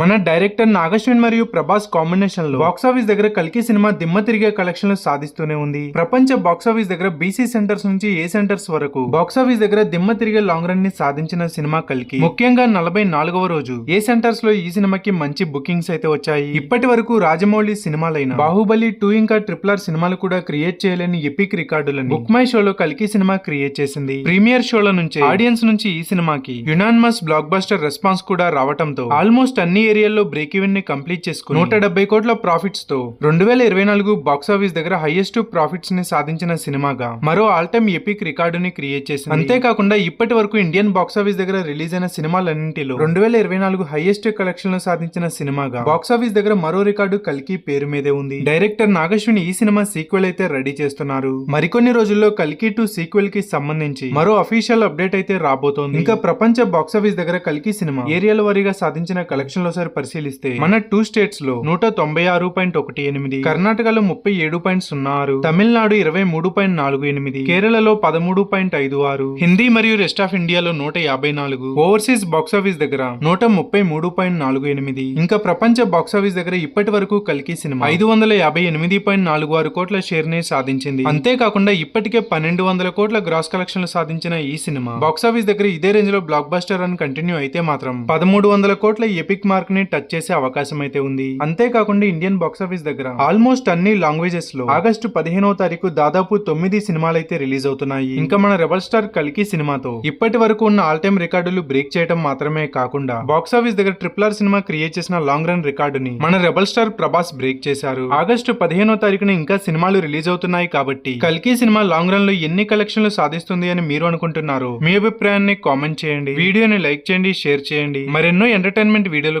మన డైరెక్టర్ నాగశ్విన్ మరియు ప్రభాస్ కాంబినేషన్లో బాక్స్ ఆఫీస్ దగ్గర కల్కి సినిమా దిమ్మ తిరిగే కలెక్షన్లు సాధిస్తూనే ఉంది. ప్రపంచ బాక్స్ ఆఫీస్ దగ్గర బీసీ సెంటర్స్ నుంచి ఏ సెంటర్స్ వరకు బాక్స్ ఆఫీస్ దగ్గర దిమ్మ తిరిగే లాంగ్ రన్ని సాధించిన సినిమా కల్కి. ముఖ్యంగా నలభై నాలుగవ రోజు ఏ సెంటర్స్లో ఈ సినిమాకి మంచి బుకింగ్స్ అయితే వచ్చాయి? ఇప్పటి వరకు రాజమౌళి సినిమాలైన బాహుబలి టూ ఇంకా ట్రిపుల్ ఆర్ సినిమాలు కూడా క్రియేట్ చేయలేని ఎపిక్ రికార్డులను బుక్ మై షోలో కల్కి సినిమా క్రియేట్ చేసింది. ప్రీమియర్ షోల నుంచి ఆడియన్స్ నుంచి ఈ సినిమాకి యునాన్మస్ బ్లాక్ బస్టర్ రెస్పాన్స్ కూడా రావడంతో ఆల్మోస్ట్ అన్ని ఏరియాల్లో బ్రేక్ ఈవెన్ని కంప్లీట్ చేసుకుని నూట డెబ్బై కోట్ల ప్రాఫిట్స్తో రెండు వేల ఇరవై నాలుగు బాక్స్ ఆఫీస్ దగ్గర హైయెస్ట్ ప్రాఫిట్స్ని సాధించిన సినిమాగా మరో ఆల్ టైమ్ ఎపిక్ రికార్డుని క్రియేట్ చేసింది. అంతేకాకుండా ఇప్పటి వరకు ఇండియన్ బాక్స్ ఆఫీస్ దగ్గర రిలీజ్ అయిన సినిమాలన్నింటిలో రెండు వేల ఇరవై నాలుగు హైయెస్ట్ కలెక్షన్ సాధించిన సినిమాగా బాక్స్ ఆఫీస్ దగ్గర మరో రికార్డు కల్కి పేరు మీదే ఉంది. డైరెక్టర్ నాగశ్విని ఈ సినిమా సీక్వెల్ అయితే రెడీ చేస్తున్నారు. మరికొన్ని రోజుల్లో కల్కి టు సీక్వెల్కి సంబంధించి మరో అఫీషియల్ అప్డేట్ అయితే రాబోతోంది. ఇంకా ప్రపంచ బాక్స్ ఆఫీస్ దగ్గర కల్కి సినిమా ఏరియాల వారీగా సాధించిన కలెక్షన్ లో పరిశీలిస్తే మన టూ స్టేట్స్లో నూట తొంభై ఆరు పాయింట్ ఒకటి ఎనిమిది కర్ణాటకలో ముప్పై ఏడు పాయింట్ సున్నా ఆరు తమిళనాడు ఇరవై మూడు పాయింట్ నాలుగు ఎనిమిది కేరళలో పదమూడు పాయింట్ ఐదు ఆరు హిందీ మరియు రెస్ట్ ఆఫ్ ఇండియాలో నూట యాభై నాలుగు ఓవర్సీస్ బాక్స్ ఆఫీస్ దగ్గర నూట ముప్పై మూడు పాయింట్ నాలుగు ఎనిమిది ఇంకా ప్రపంచ బాక్స్ ఆఫీస్ దగ్గర ఇప్పటి వరకు కలికి సినిమా ఐదు వందల యాభై ఎనిమిది పాయింట్ నాలుగు ఆరు కోట్ల షేర్ని సాధించింది. అంతేకాకుండా ఇప్పటికే పన్నెండు వందల కోట్ల గ్రాస్ కలెక్షన్లు సాధించిన ఈ సినిమా. బాక్స్ ఆఫీస్ దగ్గర ఇదే రేంజ్లో బ్లాక్ బస్టర్ అని కంటిన్యూ అయితే మాత్రం పదమూడు వందల కోట్ల ఎపిక్ మార్క్ ని టచ్ చేసే అవకాశం అయితే ఉంది. అంతేకాకుండా ఇండియన్ బాక్స్ ఆఫీస్ దగ్గర ఆల్మోస్ట్ అన్ని లాంగ్వేజెస్లో ఆగస్టు పదిహేనవ తారీఖు దాదాపు తొమ్మిది సినిమాలు అయితే రిలీజ్ అవుతున్నాయి. ఇంకా మన రెబల్ స్టార్ కల్కి సినిమాతో ఇప్పటి వరకు ఉన్న ఆల్ టైమ్ రికార్డులు బ్రేక్ చేయడం మాత్రమే కాకుండా బాక్స్ ఆఫీస్ దగ్గర ట్రిపుల్ ఆర్ సినిమా క్రియేట్ చేసిన లాంగ్ రన్ రికార్డుని మన రెబల్ స్టార్ ప్రభాస్ బ్రేక్ చేశారు. ఆగస్టు పదిహేనో తారీఖున ఇంకా సినిమాలు రిలీజ్ అవుతున్నాయి కాబట్టి కల్కి సినిమా లాంగ్ రన్లో ఎన్ని కలెక్షన్లు సాధిస్తుంది అని మీరు అనుకుంటున్నారు మీ అభిప్రాయాన్ని కామెంట్ చేయండి. వీడియోని లైక్ చేయండి షేర్ చేయండి. మరెన్నో ఎంటర్టైన్మెంట్ వీడియోల